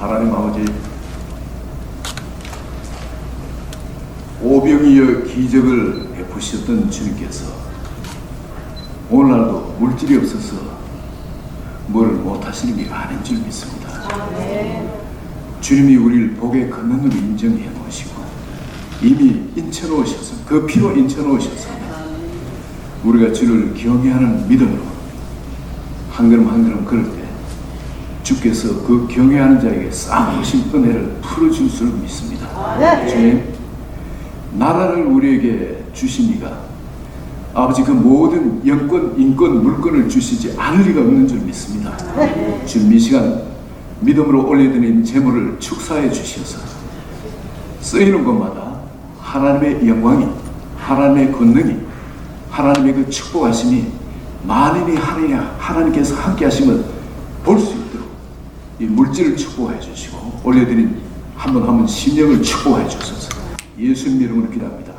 하나님 아버지 오병이어 기적을 베푸셨던 주님께서 오늘날도 물질이 없어서 뭐를 못하시는 게 아닌 줄 믿습니다. 주님이 우리를 복의 근원으로 인정해 놓으시고 이미 인쳐 놓으셔서 그 피로 인쳐 놓으셔서 우리가 주를 경외하는 믿음으로 한 걸음 한 걸음 걸을 때 주께서 그 경외하는 자에게 쌓으신 은혜를 풀어줄 줄 믿습니다. 주님, 나라를 우리에게 주시니가 아버지 그 모든 영권, 인권, 물권을 주시지 않을 리가 없는 줄 믿습니다. 주님 이 시간 믿음으로 올려드린 재물을 축사해 주셔서 쓰이는 곳마다 하나님의 영광이, 하나님의 권능이, 하나님의 그 축복하심이 만인이 하느냐 하나님께서 함께 하심을 볼 수 있도록 이 물질을 축복해 주시고 올려드린 한 번 한 번 심령을 축복해 주셔서 예수님 이름으로 기도합니다.